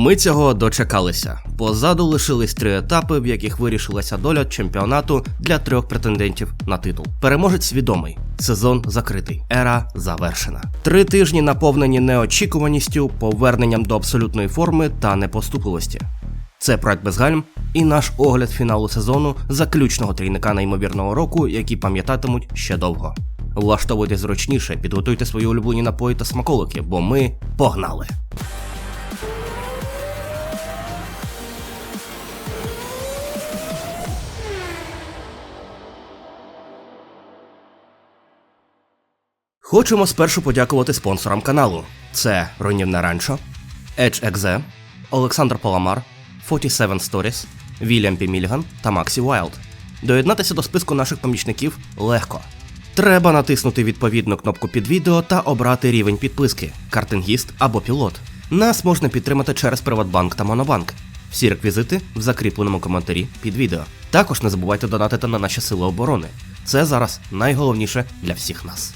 Ми цього дочекалися. Позаду лишились три етапи, в яких вирішилася доля чемпіонату для трьох претендентів на титул. Переможець відомий. Сезон закритий, ера завершена. Три тижні наповнені неочікуваністю, поверненням до абсолютної форми та непоступливості. Це проект Безгальм і наш огляд фіналу сезону заключного трійника неймовірного року, які пам'ятатимуть ще довго. Влаштовуйте зручніше, підготуйте свої улюблені напої та смаколики, бо ми погнали! Хочемо спершу подякувати спонсорам каналу: це Руйнівне Ранчо, Edge Exe, Олександр Паламар, 47 Stories, Вільям Пі Мільган та Максі Уайлд. Доєднатися до списку наших помічників легко. Треба натиснути відповідну кнопку під відео та обрати рівень підписки картингіст або пілот. Нас можна підтримати через Приватбанк та Монобанк. Всі реквізити в закріпленому коментарі під відео. Також не забувайте донатити на наші сили оборони. Це зараз найголовніше для всіх нас.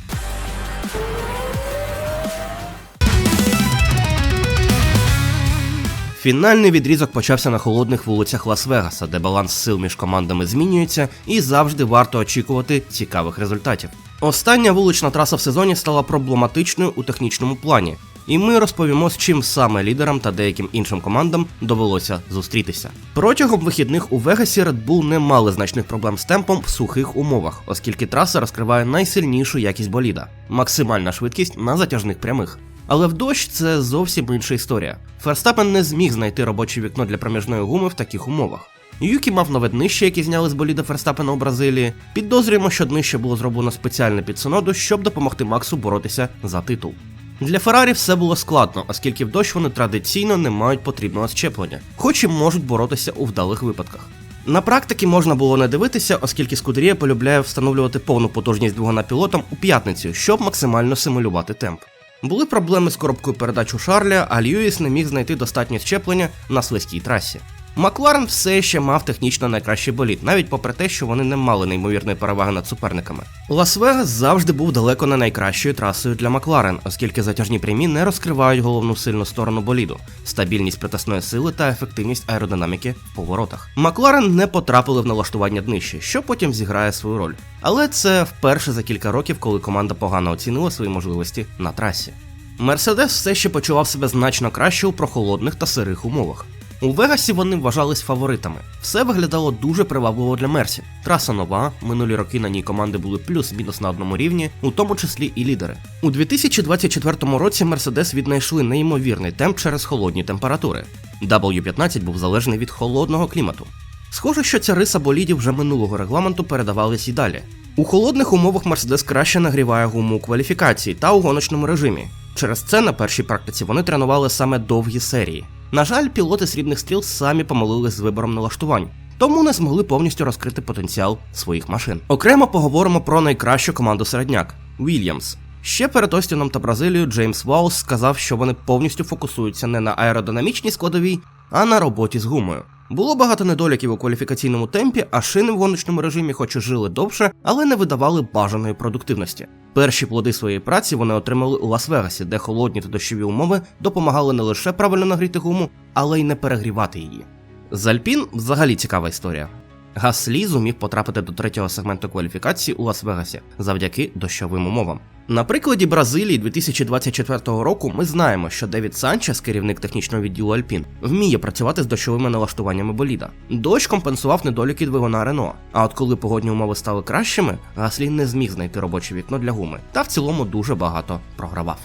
Фінальний відрізок почався на холодних вулицях Лас-Вегаса, де баланс сил між командами змінюється і завжди варто очікувати цікавих результатів. Остання вулична траса в сезоні стала проблематичною у технічному плані, і ми розповімо, з чим саме лідерам та деяким іншим командам довелося зустрітися. Протягом вихідних у Вегасі Red Bull не мали значних проблем з темпом в сухих умовах, оскільки траса розкриває найсильнішу якість боліда максимальна швидкість на затяжних прямих. Але в дощ це зовсім інша історія. Ферстапен не зміг знайти робоче вікно для проміжної гуми в таких умовах. Юкі мав нове днище, яке зняли з боліда Ферстапена у Бразилії. Підозрюємо, що днище було зроблено спеціально під Соноду, щоб допомогти Максу боротися за титул. Для Феррарі все було складно, оскільки в дощ вони традиційно не мають потрібного щеплення, хоч і можуть боротися у вдалих випадках. На практиці можна було не дивитися, оскільки Скудерія полюбляє встановлювати повну потужність двигуна пілотом у п'ятницю, щоб максимально симулювати темп. Були проблеми з коробкою передач у Шарля, а Льюіс не міг знайти достатнє щеплення на слизькій трасі. Макларен все ще мав технічно найкращий боліт, навіть попри те, що вони не мали неймовірної переваги над суперниками. Лас-Вегас завжди був далеко не найкращою трасою для Макларен, оскільки затяжні прямі не розкривають головну сильну сторону боліду, стабільність притисної сили та ефективність аеродинаміки в поворотах. Макларен не потрапили в налаштування днищі, що потім зіграє свою роль. Але це вперше за кілька років, коли команда погано оцінила свої можливості на трасі. Мерседес все ще почував себе значно краще у прохолодних та сирих умовах. У Вегасі вони вважались фаворитами. Все виглядало дуже привабливо для Мерсі. Траса нова, минулі роки на ній команди були плюс-мінус на одному рівні, у тому числі і лідери. У 2024 році Мерседес віднайшли неймовірний темп через холодні температури. W15 був залежний від холодного клімату. Схоже, що ця риса болідів вже минулого регламенту передавались і далі. У холодних умовах Мерседес краще нагріває гуму у кваліфікації та у гоночному режимі. Через це на першій практиці вони тренували саме довгі серії. На жаль, пілоти срібних стріл самі помилились з вибором налаштувань, тому не змогли повністю розкрити потенціал своїх машин. Окремо поговоримо про найкращу команду середняк Вільямс. Ще перед Остіном та Бразилією Джеймс Ваус сказав, що вони повністю фокусуються не на аеродинамічній складовій, а на роботі з гумою. Було багато недоліків у кваліфікаційному темпі, а шини в гоночному режимі, хоч і жили довше, але не видавали бажаної продуктивності. Перші плоди своєї праці вони отримали у Лас-Вегасі, де холодні та дощові умови допомагали не лише правильно нагріти гуму, але й не перегрівати її. З Альпін взагалі цікава історія. Гаслі зумів потрапити до третього сегменту кваліфікації у Лас-Вегасі завдяки дощовим умовам. На прикладі Бразилії 2024 року ми знаємо, що Девід Санчес, керівник технічного відділу Альпін, вміє працювати з дощовими налаштуваннями боліда. Дощ компенсував недоліки двигуна Рено. А от коли погодні умови стали кращими, Гаслі не зміг знайти робоче вікно для гуми та в цілому дуже багато програвав.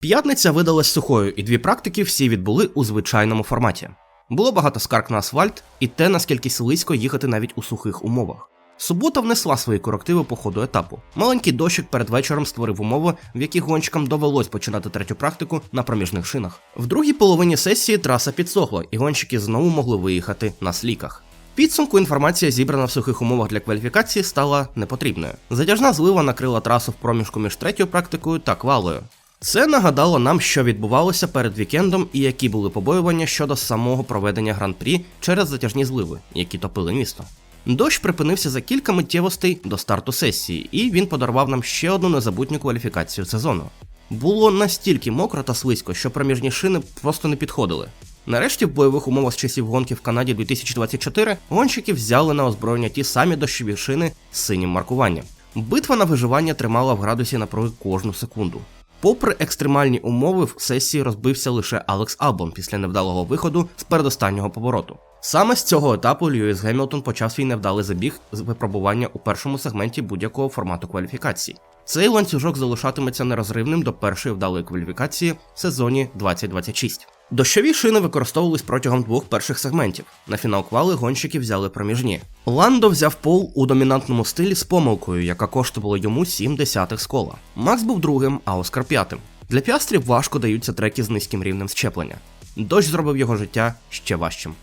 П'ятниця видалась сухою, і дві практики всі відбули у звичайному форматі. Було багато скарг на асфальт і те, наскільки слизько їхати навіть у сухих умовах. Субота внесла свої корективи по ходу етапу. Маленький дощик перед вечором створив умови, в яких гонщикам довелось починати третю практику на проміжних шинах. В другій половині сесії траса підсохла, і гонщики знову могли виїхати на сліках. Підсумку інформація, зібрана в сухих умовах для кваліфікації, стала непотрібною. Затяжна злива накрила трасу в проміжку між третьою практикою та квалою. Це нагадало нам, що відбувалося перед вікендом і які були побоювання щодо самого проведення гран-прі через затяжні зливи, які топили місто. Дощ припинився за кілька миттєвостей до старту сесії, і він подарував нам ще одну незабутню кваліфікацію сезону. Було настільки мокро та слизько, що проміжні шини просто не підходили. Нарешті в бойових умовах з часів гонки в Канаді 2024 гонщики взяли на озброєння ті самі дощові шини з синім маркуванням. Битва на виживання тримала в градусі напруги кожну секунду. Попри екстремальні умови, в сесії розбився лише Алекс Албон після невдалого виходу з передостаннього повороту. Саме з цього етапу Льюіс Гемілтон почав свій невдалий забіг з випробування у першому сегменті будь-якого формату кваліфікації. Цей ланцюжок залишатиметься нерозривним до першої вдалої кваліфікації в сезоні 2026. Дощові шини використовувались протягом двох перших сегментів. На фінал квали гонщики взяли проміжні. Ландо взяв пол у домінантному стилі з помилкою, яка коштувала йому 7 десятих з кола. Макс був другим, а Оскар п'ятим. Для піастрів важко даються треки з низьким рівнем щеплення. Дощ зробив його життя ще важчим.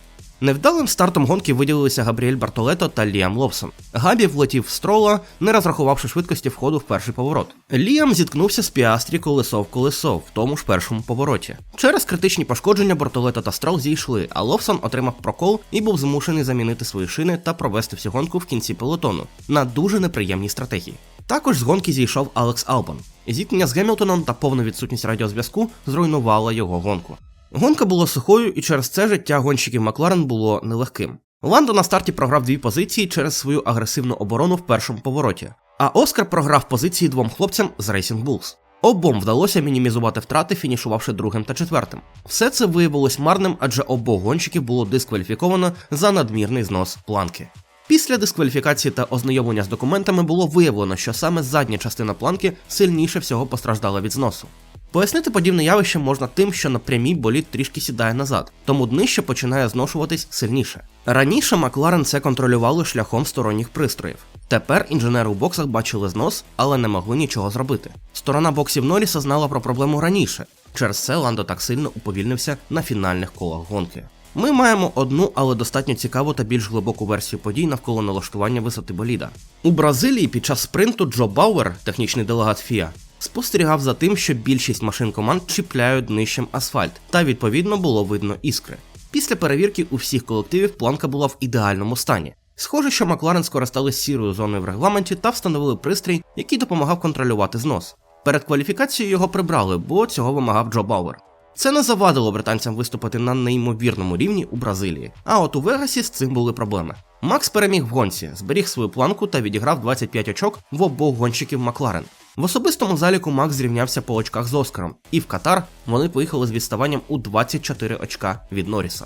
Невдалим стартом гонки виділилися Габріель Бартолето та Ліам Лобсон. Габі влетів в строла, не розрахувавши швидкості входу в перший поворот. Ліам зіткнувся з Піастрі колесо в колесо в тому ж першому повороті. Через критичні пошкодження Бартолето та Строл зійшли, а Лобсон отримав прокол і був змушений замінити свої шини та провести всю гонку в кінці пелотону на дуже неприємній стратегії. Також з гонки зійшов Алекс Албан. Зіткнення з Гемілтоном та повна відсутність радіозв'язку зруйнувала його гонку. Гонка була сухою, і через це життя гонщиків Макларен було нелегким. Ландо на старті програв дві позиції через свою агресивну оборону в першому повороті, а Оскар програв позиції двом хлопцям з Racing Bulls. Обом вдалося мінімізувати втрати, фінішувавши другим та четвертим. Все це виявилось марним, адже обох гонщиків було дискваліфіковано за надмірний знос планки. Після дискваліфікації та ознайомлення з документами було виявлено, що саме задня частина планки сильніше всього постраждала від зносу. Пояснити подібне явище можна тим, що на прямій болід трішки сідає назад, тому днище починає зношуватись сильніше. Раніше Макларен це контролювали шляхом сторонніх пристроїв. Тепер інженери у боксах бачили знос, але не могли нічого зробити. Сторона боксів Норріса знала про проблему раніше. Через це Ландо так сильно уповільнився на фінальних колах гонки. Ми маємо одну, але достатньо цікаву та більш глибоку версію подій навколо налаштування висоти боліда. У Бразилії під час спринту Джо Бауер, технічний делегат ФІА, спостерігав за тим, що більшість машин команд чіпляють днищем асфальт, та відповідно було видно іскри. Після перевірки у всіх колективів планка була в ідеальному стані. Схоже, що Макларен скористались сірою зоною в регламенті та встановили пристрій, який допомагав контролювати знос. Перед кваліфікацією його прибрали, бо цього вимагав Джо Бауер. Це не завадило британцям виступити на неймовірному рівні у Бразилії. А от у Вегасі з цим були проблеми. Макс переміг в гонці, зберіг свою планку та відіграв 25 очок в обох гонщиків Макларен. В особистому заліку Макс зрівнявся по очках з Оскаром, і в Катар вони поїхали з відставанням у 24 очка від Норріса.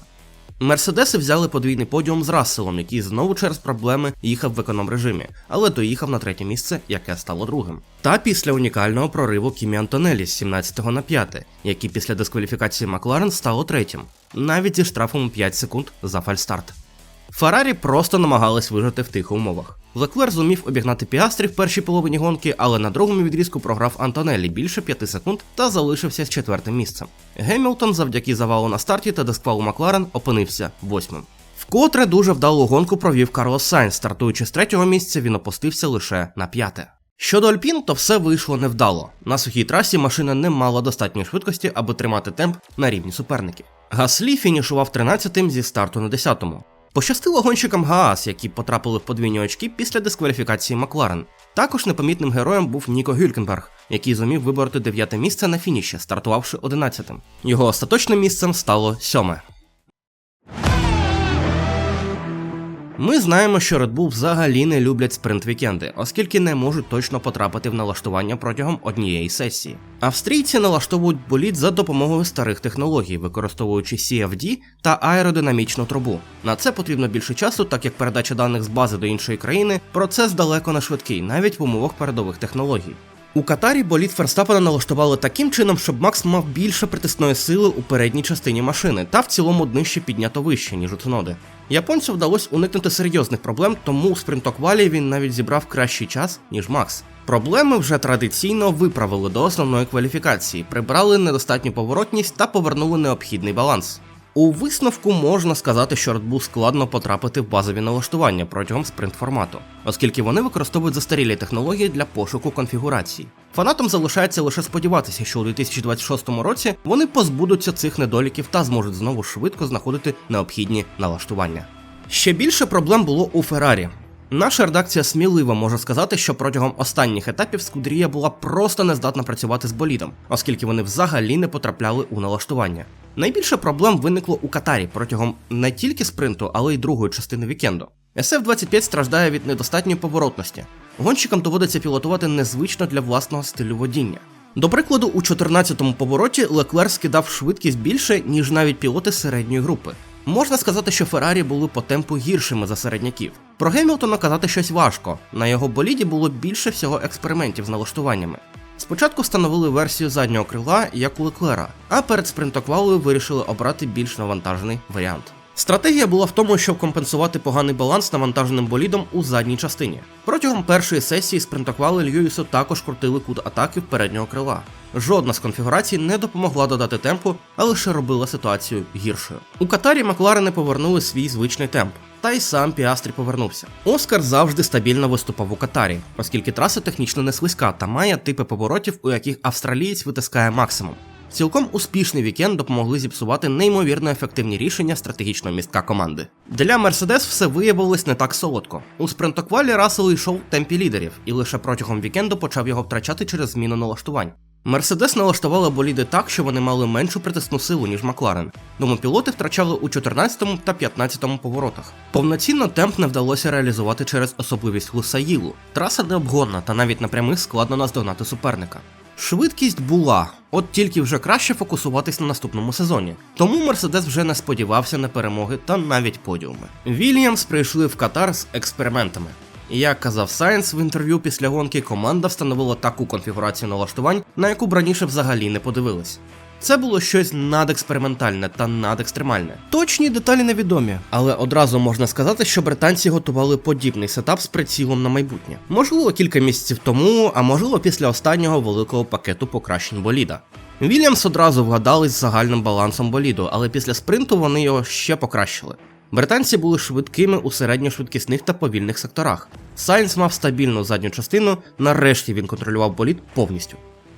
Мерседеси взяли подвійний подіум з Расселом, який знову через проблеми їхав в економ режимі, але доїхав на третє місце, яке стало другим. Та після унікального прориву Кімі Антонелі з 17 на 5, який після дискваліфікації Макларен стало третім, навіть зі штрафом 5 секунд за фальстарт. Феррарі просто намагались вижити в тих умовах. Леклер зумів обігнати Піастрі в першій половині гонки, але на другому відрізку програв Антонелі більше 5 секунд та залишився з четвертим місцем. Гемілтон завдяки завалу на старті та дисквалу Макларен опинився восьмим. Вкотре дуже вдалу гонку провів Карлос Сайнс, стартуючи з третього місця, він опустився лише на п'яте. Щодо Альпін, то все вийшло невдало. На сухій трасі машина не мала достатньої швидкості, аби тримати темп на рівні суперників. Гаслі фінішував 13-тим зі старту на 10-му. Пощастило гонщикам Гаас, які потрапили в подвійні очки після дискваліфікації Макларен. Також непомітним героєм був Ніко Гюлькенберг, який зумів вибороти дев'яте місце на фініші, стартувавши 11-тим. Його остаточним місцем стало сьоме. Ми знаємо, що Red Bull взагалі не люблять спринт-вікенди, оскільки не можуть точно потрапити в налаштування протягом однієї сесії. Австрійці налаштовують болід за допомогою старих технологій, використовуючи CFD та аеродинамічну трубу. На це потрібно більше часу, так як передача даних з бази до іншої країни процес далеко не швидкий, навіть в умовах передових технологій. У Катарі болід Ферстапена налаштували таким чином, щоб Макс мав більше притисної сили у передній частині машини, та в цілому днище піднято вище, ніж у Цуноди. Японцю вдалося уникнути серйозних проблем, тому у спринтоквалі він навіть зібрав кращий час, ніж Макс. Проблеми вже традиційно виправили до основної кваліфікації, прибрали недостатню поворотність та повернули необхідний баланс. У висновку можна сказати, що Red Bull складно потрапити в базові налаштування протягом спринт-формату, оскільки вони використовують застарілі технології для пошуку конфігурацій. Фанатам залишається лише сподіватися, що у 2026 році вони позбудуться цих недоліків та зможуть знову швидко знаходити необхідні налаштування. Ще більше проблем було у Феррарі. Наша редакція сміливо може сказати, що протягом останніх етапів Скудрія була просто не здатна працювати з болідом, оскільки вони взагалі не потрапляли у налаштування. Найбільше проблем виникло у Катарі протягом не тільки спринту, але й другої частини вікенду. SF-25 страждає від недостатньої поворотності. Гонщикам доводиться пілотувати незвично для власного стилю водіння. До прикладу, у 14-му повороті Леклер скидав швидкість більше, ніж навіть пілоти середньої групи. Можна сказати, що Феррарі були по темпу гіршими за середняків. Про Гемілтона казати щось важко. На його боліді було більше всього експериментів з налаштуваннями. Спочатку встановили версію заднього крила, як у Леклера, а перед спринтоквалою вирішили обрати більш навантажений варіант. Стратегія була в тому, щоб компенсувати поганий баланс навантаженим болідом у задній частині. Протягом першої сесії спринтоквали Льюісу також крутили кут атаки переднього крила. Жодна з конфігурацій не допомогла додати темпу, а лише робила ситуацію гіршою. У Катарі Макларени повернули свій звичний темп. Та й сам Піастрі повернувся. Оскар завжди стабільно виступав у Катарі, оскільки траса технічно не слизька та має типи поворотів, у яких австралієць витискає максимум. Цілком успішний вікенд допомогли зіпсувати неймовірно ефективні рішення стратегічного містка команди. Для Мерседес все виявилось не так солодко. У спринтоквалі Рассел йшов в темпі лідерів, і лише протягом вікенду почав його втрачати через зміну налаштувань. Мерседес налаштувала боліди так, що вони мали меншу притисну силу, ніж Макларен, тому пілоти втрачали у 14 та 15 поворотах. Повноцінно темп не вдалося реалізувати через особливість Лусаїлу. Траса необгонна та навіть на прямих складно наздогнати суперника. Швидкість була, от тільки вже краще фокусуватись на наступному сезоні. Тому Мерседес вже не сподівався на перемоги та навіть подіуми. Вільямс прийшли в Катар з експериментами. Як казав Сайнс в інтерв'ю після гонки, команда встановила таку конфігурацію налаштувань, на яку б раніше взагалі не подивились. Це було щось надекспериментальне та надекстремальне. Точні деталі невідомі, але одразу можна сказати, що британці готували подібний сетап з прицілом на майбутнє. Можливо, кілька місяців тому, а можливо, після останнього великого пакету покращень боліда. Вільямс одразу вгадали з загальним балансом боліду, але після спринту вони його ще покращили. Британці були швидкими у середньошвидкісних та повільних секторах. Сайнс мав стабільну задню частину, нарешті він контролював болід повністю.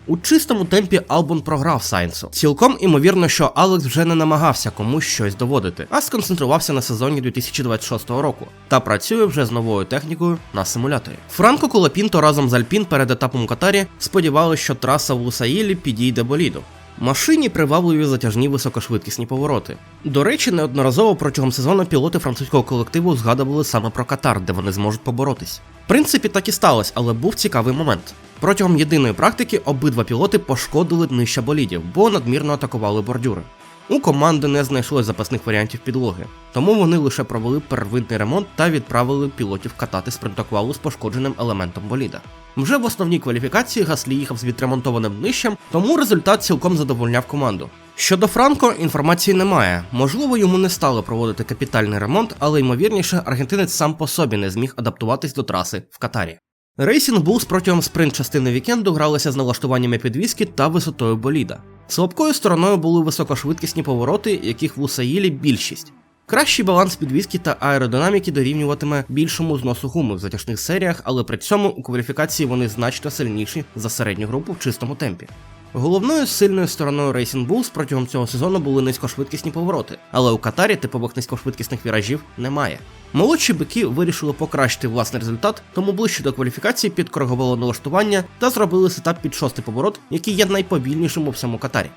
У чистому темпі Албон програв Сайнсу. Цілком імовірно, що Алекс вже не намагався комусь щось доводити, а сконцентрувався на сезоні 2026 року та працює вже з новою технікою на симуляторі. Франко Колопінто разом з Альпін перед етапом Катарі сподівалися, що траса в Лусаїлі підійде боліду. Машині привабливі затяжні високошвидкісні повороти. До речі, неодноразово протягом сезону пілоти французького колективу згадували саме про Катар, де вони зможуть поборотись. В принципі, так і сталося, але був цікавий момент. Протягом єдиної практики обидва пілоти пошкодили днища болідів, бо надмірно атакували бордюри. У команди не знайшлось запасних варіантів підлоги, тому вони лише провели первинний ремонт та відправили пілотів катати спринтоквалу з пошкодженим елементом боліда. Вже в основній кваліфікації Гаслі їхав з відремонтованим днищем, тому результат цілком задовольняв команду. Щодо Франко, інформації немає. Можливо, йому не стало проводити капітальний ремонт, але ймовірніше, аргентинець сам по собі не зміг адаптуватись до траси в Катарі. Рейсінг Булс протягом спринт частини вікенду гралися з налаштуваннями підвіски та висотою боліда. Слабкою стороною були високошвидкісні повороти, яких в Усаїлі більшість. Кращий баланс підвіски та аеродинаміки дорівнюватиме більшому зносу гуми в затяжних серіях, але при цьому у кваліфікації вони значно сильніші за середню групу в чистому темпі. Головною сильною стороною Racing Bulls протягом цього сезону були низькошвидкісні повороти, але у Катарі типових низькошвидкісних віражів немає. Молодші бики вирішили покращити власний результат, тому ближче до кваліфікації підкоригували налаштування та зробили сетап під шостий поворот, який є найповільнішим у всьому Катарі.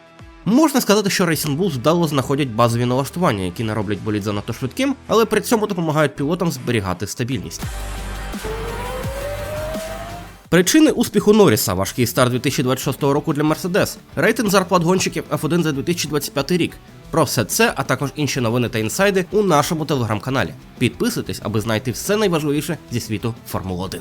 Можна сказати, що Racing Bulls вдало знаходять базові налаштування, які не роблять болід занадто швидким, але при цьому допомагають пілотам зберігати стабільність. Причини успіху Норріса важкий старт 2026 року для Мерседес, рейтинг зарплат гонщиків F1 за 2025 рік. Про все це, а також інші новини та інсайди у нашому телеграм-каналі. Підписуйтесь, аби знайти все найважливіше зі світу Формули 1.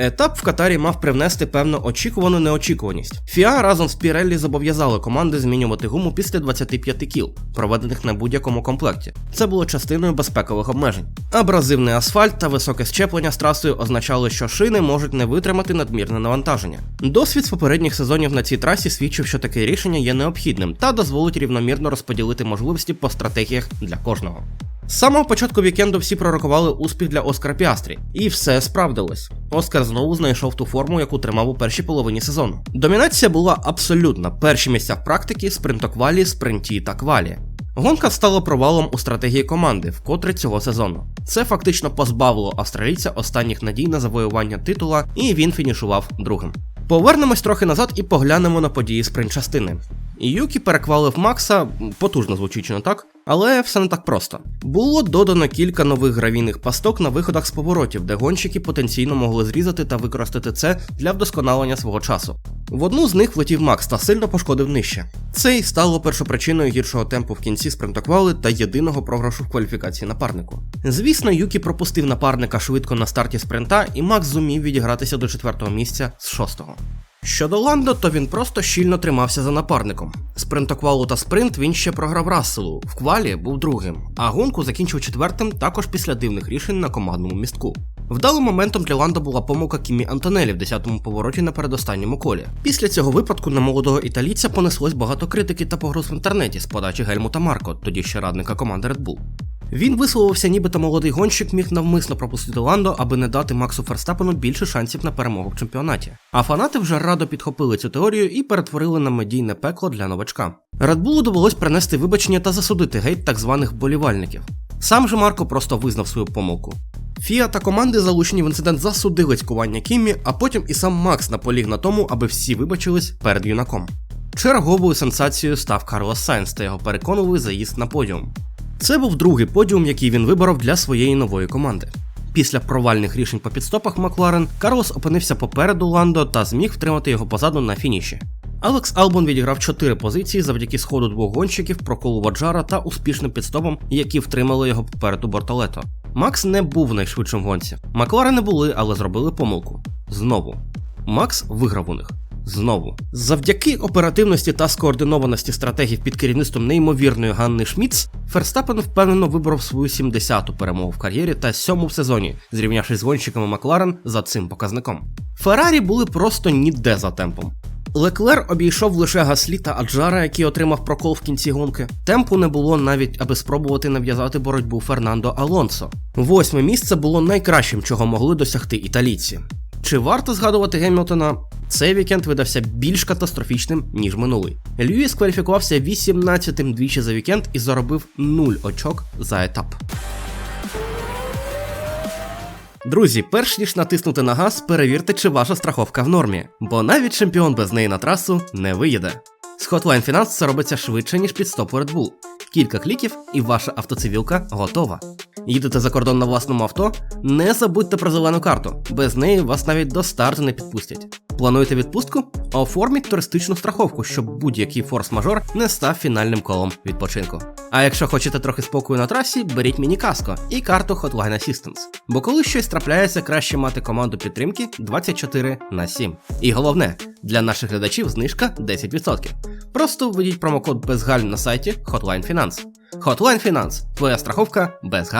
Етап в Катарі мав привнести певну очікувану неочікуваність. Фіа разом з Піреллі зобов'язали команди змінювати гуму після 25 кіл, проведених на будь-якому комплекті. Це було частиною безпекових обмежень. Абразивний асфальт та високе щеплення з трасою означали, що шини можуть не витримати надмірне навантаження. Досвід з попередніх сезонів на цій трасі свідчив, що таке рішення є необхідним та дозволить рівномірно розподілити можливості по стратегіях для кожного. З самого початку вікенду всі пророкували успіх для Оскара Піастрі, і все справдилось. Оскар знову знайшов ту форму, яку тримав у першій половині сезону. Домінація була абсолютна. Перші місця в практиці, спринтоквалі, спринті та квалі. Гонка стала провалом у стратегії команди, вкотре цього сезону. Це фактично позбавило австралійця останніх надій на завоювання титула, і він фінішував другим. Повернемось трохи назад і поглянемо на події спринт-частини. Юкі переквалив Макса, потужно звучить не так, але все не так просто. Було додано кілька нових гравійних пасток на виходах з поворотів, де гонщики потенційно могли зрізати та використати це для вдосконалення свого часу. В одну з них влетів Макс та сильно пошкодив нижче. Це й стало першопричиною гіршого темпу в кінці спринтоквали та єдиного програшу в кваліфікації напарнику. Звісно, Юкі пропустив напарника швидко на старті спринта, і Макс зумів відігратися до четвертого місця з шостого. Щодо Ландо, то він просто щільно тримався за напарником. Спринтоквалу та спринт він ще програв Расселу, в квалі був другим, а гонку закінчив четвертим також після дивних рішень на командному містку. Вдалим моментом для Ландо була помилка Кімі Антонелі в 10-му повороті на передостанньому колі. Після цього випадку на молодого італійця понеслось багато критики та погроз в інтернеті з подачі Гельмута Марко, тоді ще радника команди Red Bull. Він висловився, нібито молодий гонщик міг навмисно пропустити Ландо, аби не дати Максу Ферстапену більше шансів на перемогу в чемпіонаті. А фанати вже радо підхопили цю теорію і перетворили на медійне пекло для новачка. Редбулу довелось принести вибачення та засудити гейт так званих болівальників. Сам же Марко просто визнав свою помилку. Фіа та команди, залучені в інцидент, засудили цькування Кіммі, а потім і сам Макс наполіг на тому, аби всі вибачились перед юнаком. Черговою сенсацією став Карлос Сайнс та його переконливий заїзд на подіум. Це був другий подіум, який він виборов для своєї нової команди. Після провальних рішень по підстопах Макларен Карлос опинився попереду Ландо та зміг втримати його позаду на фініші. Алекс Албон відіграв 4 позиції завдяки сходу двох гонщиків, проколу Ваджара та успішним підстопом, які втримали його попереду Бортолето. Макс не був найшвидшим гонці. Маклари не були, але зробили помилку. Знову. Макс виграв у них. Знову, завдяки оперативності та скоординованості стратегів під керівництвом неймовірної Ганни Шміц, Ферстапен впевнено виборов свою 70-ту перемогу в кар'єрі та сьому в сезоні, зрівнявшись з гонщиками Макларен за цим показником. Феррарі були просто ніде за темпом. Леклер обійшов лише Гаслі та Аджара, який отримав прокол в кінці гонки. Темпу не було навіть, аби спробувати нав'язати боротьбу Фернандо Алонсо. Восьме місце було найкращим, чого могли досягти італійці. Чи варто згадувати Гемілтона? Цей вікенд видався більш катастрофічним, ніж минулий. Льюіс кваліфікувався 18-тим двічі за вікенд і заробив 0 очок за етап. Друзі, перш ніж натиснути на газ, перевірте, чи ваша страховка в нормі, бо навіть чемпіон без неї на трасу не виїде. З Hotline Finance це робиться швидше, ніж під стоп Red Bull. Кілька кліків, і ваша автоцивілка готова. Їдете за кордон на власному авто? Не забудьте про зелену карту, без неї вас навіть до старту не підпустять. Плануєте відпустку? Оформіть туристичну страховку, щоб будь-який форс-мажор не став фінальним колом відпочинку. А якщо хочете трохи спокою на трасі, беріть міні-каско і карту Hotline Assistance. Бо коли щось трапляється, краще мати команду підтримки 24 на 7. І головне, для наших глядачів знижка 10%. Просто введіть промокод безгаль на сайті Hotline Finance. Hotline Finance – твоя страховка без.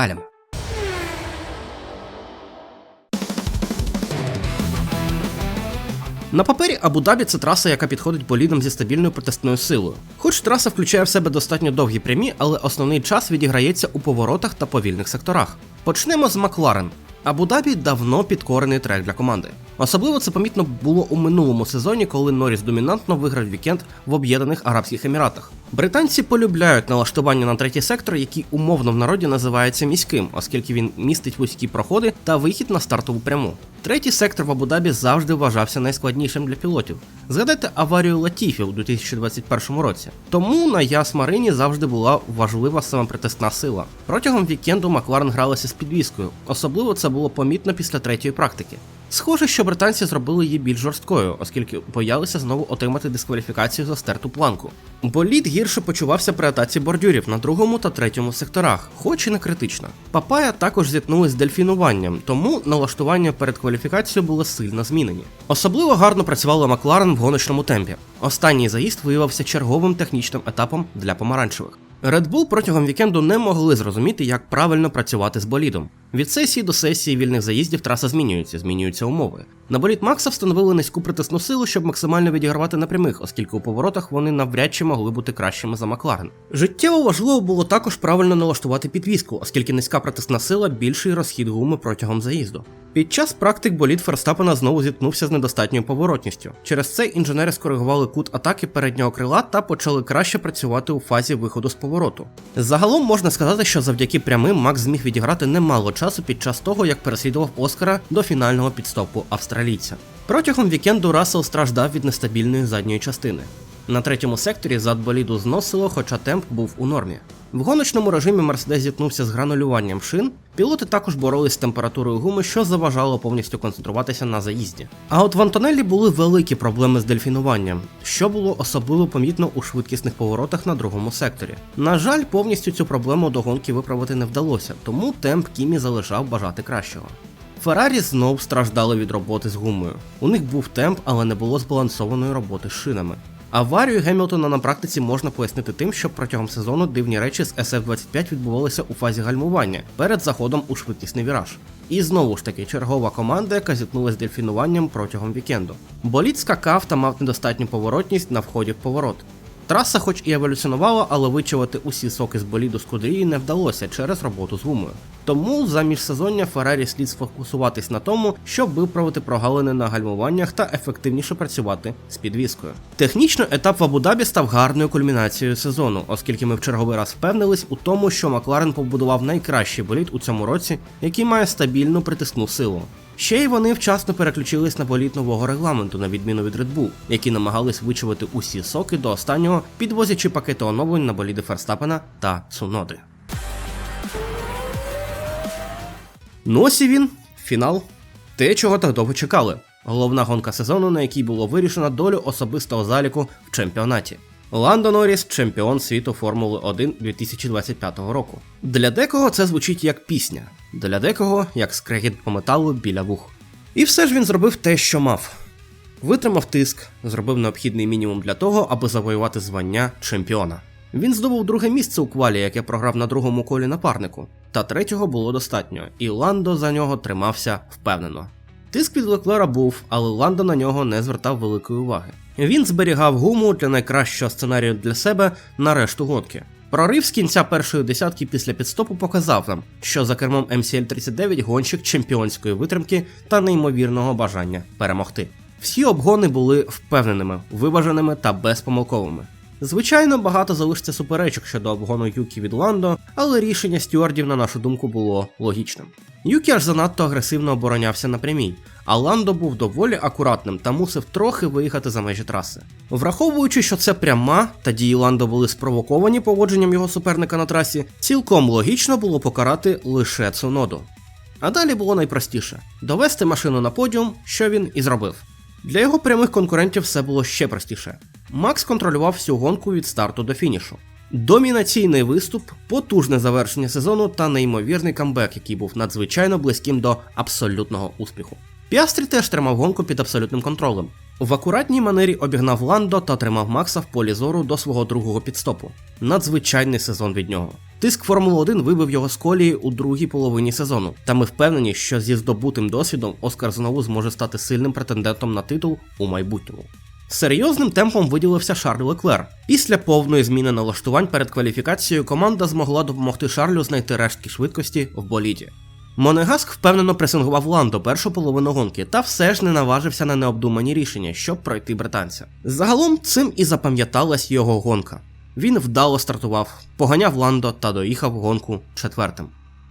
На папері Абу-Дабі це траса, яка підходить болідам зі стабільною протестною силою. Хоч траса включає в себе достатньо довгі прямі, але основний час відіграється у поворотах та повільних секторах. Почнемо з Макларен. Абу-Дабі давно підкорений трек для команди. Особливо це помітно було у минулому сезоні, коли Норріс домінантно виграв вікенд в Об'єднаних Арабських Еміратах. Британці полюбляють налаштування на третій сектор, який умовно в народі називається міським, оскільки він містить вузькі проходи та вихід на стартову пряму. Третій сектор в Абу-Дабі завжди вважався найскладнішим для пілотів. Згадайте аварію Латіфі у 2021 році. Тому на Яс Марині завжди була важлива самопритисна сила. Протягом вікенду Макларен гралася з підвіскою, особливо це було помітно після третьої практики. Схоже, що британці зробили її більш жорсткою, оскільки боялися знову отримати дискваліфікацію за стерту планку. Болід гірше почувався при атаці бордюрів на другому та третьому секторах, хоч і не критично. Папая також зіткнулись з дельфінуванням, тому налаштування перед кваліфікацією було сильно змінені. Особливо гарно працювала Макларен в гоночному темпі. Останній заїзд виявився черговим технічним етапом для помаранчевих. Red Bull протягом вікенду не могли зрозуміти, як правильно працювати з болідом. Від сесії до сесії вільних заїздів траса змінюється, змінюються умови. На боліт Макса встановили низьку притисну силу, щоб максимально відігравати на прямих, оскільки у поворотах вони навряд чи могли бути кращими за Макларен. Життєво важливо було також правильно налаштувати підвіску, оскільки низька притисна сила більший розхід гуми протягом заїзду. Під час практик боліт Ферстапена знову зіткнувся з недостатньою поворотністю. Через це інженери скоригували кут атаки переднього крила та почали краще працювати у фазі виходу з повороту. Загалом можна сказати, що завдяки прямим Макс зміг відіграти немало часу під час того, як переслідував Оскара до фінального підстопу австралійця. Протягом вікенду Рассел страждав від нестабільної задньої частини. На третьому секторі зад боліду зносило, хоча темп був у нормі. В гоночному режимі Мерседес зіткнувся з гранулюванням шин. Пілоти також боролись з температурою гуми, що заважало повністю концентруватися на заїзді. А от в Антонеллі були великі проблеми з дельфінуванням, що було особливо помітно у швидкісних поворотах на другому секторі. На жаль, повністю цю проблему до гонки виправити не вдалося, тому темп Кімі залишав бажати кращого. Феррарі знов страждали від роботи з гумою. У них був темп, але не було збалансованої роботи з шинами. Аварію Гемілтона на практиці можна пояснити тим, що протягом сезону дивні речі з SF-25 відбувалися у фазі гальмування перед заходом у швидкісний віраж. І знову ж таки чергова команда, яка зіткнулася з дельфінуванням протягом вікенду. Боліт скакав та мав недостатню поворотність на вході в поворот. Траса, хоч і еволюціонувала, але вичавити усі соки з боліду Скудерії не вдалося через роботу з гумою. Тому за міжсезоння Феррарі слід сфокусуватись на тому, щоб виправити прогалини на гальмуваннях та ефективніше працювати з підвіскою. Технічно етап в Абу-Дабі став гарною кульмінацією сезону, оскільки ми в черговий раз впевнились у тому, що Макларен побудував найкращий болід у цьому році, який має стабільну притисну силу. Ще й вони вчасно переключились на боліт нового регламенту, на відміну від Red Bull, які намагались вичавити усі соки до останнього, підвозячи пакети оновлень на боліди Ферстапена та Цуноди. Ну ось і він, фінал. Те, чого так довго чекали. Головна гонка сезону, на якій було вирішено долю особистого заліку в чемпіонаті. Ландо Норріс – чемпіон світу Формули 1 2025 року. Для декого це звучить як пісня, для декого як скрегіт по металу біля вух. І все ж він зробив те, що мав. Витримав тиск, зробив необхідний мінімум для того, аби завоювати звання чемпіона. Він здобув друге місце у квалі, яке програв на другому колі напарнику, та третього було достатньо, і Ландо за нього тримався впевнено. Тиск від Леклера був, але Ландо на нього не звертав великої уваги. Він зберігав гуму для найкращого сценарію для себе на решту гонки. Прорив з кінця першої десятки після підстопу показав нам, що за кермом MCL-39 гонщик чемпіонської витримки та неймовірного бажання перемогти. Всі обгони були впевненими, виваженими та безпомилковими. Звичайно, багато залишиться суперечок щодо обгону Юкі від Ландо, але рішення стюардів, на нашу думку, було логічним. Юкі аж занадто агресивно оборонявся на прямій, а Ландо був доволі акуратним та мусив трохи виїхати за межі траси. Враховуючи, що це пряма та дії Ландо були спровоковані поводженням його суперника на трасі, цілком логічно було покарати лише Цуноду. А далі було найпростіше довести машину на подіум, що він і зробив. Для його прямих конкурентів все було ще простіше. Макс контролював всю гонку від старту до фінішу. Домінаційний виступ, потужне завершення сезону та неймовірний камбек, який був надзвичайно близьким до абсолютного успіху. Піастрі теж тримав гонку під абсолютним контролем. В акуратній манері обігнав Ландо та тримав Макса в полі зору до свого другого підстопу. Надзвичайний сезон від нього. Тиск Формули 1 вибив його з колії у другій половині сезону, та ми впевнені, що зі здобутим досвідом Оскар знову зможе стати сильним претендентом на титул у майбутньому. Серйозним темпом виділився Шарль Леклер. Після повної зміни налаштувань перед кваліфікацією команда змогла допомогти Шарлю знайти рештки швидкості в боліді. Монегаск впевнено пресингував Ландо першу половину гонки, та все ж не наважився на необдумані рішення, щоб пройти британця. Загалом цим і запам'яталась його гонка. Він вдало стартував, поганяв Ландо та доїхав гонку четвертим.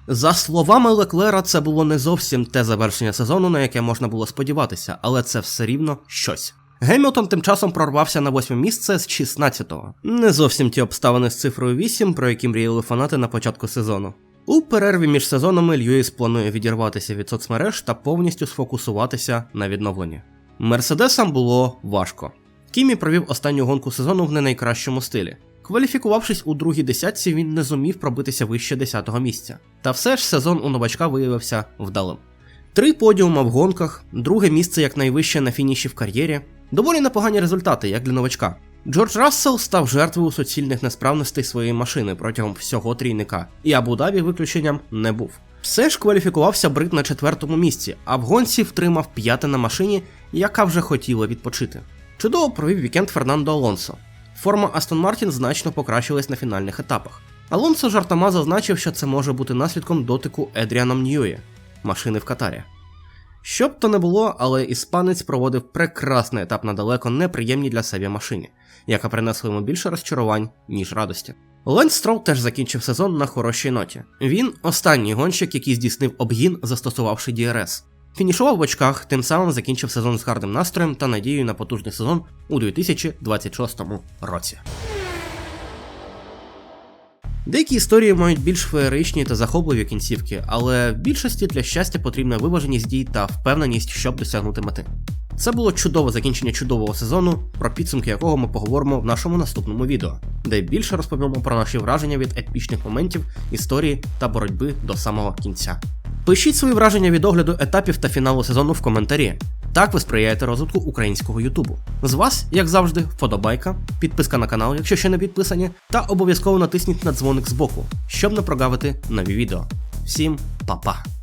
За словами Леклера, це було не зовсім те завершення сезону, на яке можна було сподіватися, але це все рівно щось. Гемілтон тим часом прорвався на восьме місце з 16-го. Не зовсім ті обставини з цифрою 8, про які мріяли фанати на початку сезону. У перерві між сезонами Льюіс планує відірватися від соцмереж та повністю сфокусуватися на відновленні. Мерседесам було важко. Кімі провів останню гонку сезону в не найкращому стилі. Кваліфікувавшись у другій десятці, він не зумів пробитися вище 10-го місця. Та все ж сезон у новачка виявився вдалим. Три подіума в гонках, друге місце як найвище на фініші в кар'єрі. Доволі непогані результати, як для новачка. Джордж Рассел став жертвою суцільних несправностей своєї машини протягом всього трійника, і Абу-Дабі виключенням не був. Все ж кваліфікувався Брит на четвертому місці, а в гонці втримав п'яте на машині, яка вже хотіла відпочити. Чудово провів вікенд Фернандо Алонсо. Форма Астон Мартін значно покращилась на фінальних етапах. Алонсо жартома зазначив, що це може бути наслідком дотику Едріаном Ньюї, машини в Катарі. Що б то не було, але іспанець проводив прекрасний етап на далеко неприємній для себе машині, яка принесла йому більше розчарувань, ніж радості. Ленс Строл теж закінчив сезон на хорошій ноті. Він останній гонщик, який здійснив обгін, застосувавши DRS. Фінішував в очках, тим самим закінчив сезон з гарним настроєм та надією на потужний сезон у 2026 році. Деякі історії мають більш феєричні та захопливі кінцівки, але в більшості для щастя потрібна виваженість дій та впевненість, щоб досягнути мети. Це було чудове закінчення чудового сезону, про підсумки якого ми поговоримо в нашому наступному відео, де більше розповімо про наші враження від епічних моментів, історії та боротьби до самого кінця. Пишіть свої враження від огляду етапів та фіналу сезону в коментарі. Так ви сприяєте розвитку українського Ютубу. З вас, як завжди, вподобайка, підписка на канал, якщо ще не підписані, та обов'язково натисніть на дзвоник збоку, щоб не прогавити нові відео. Всім па-па!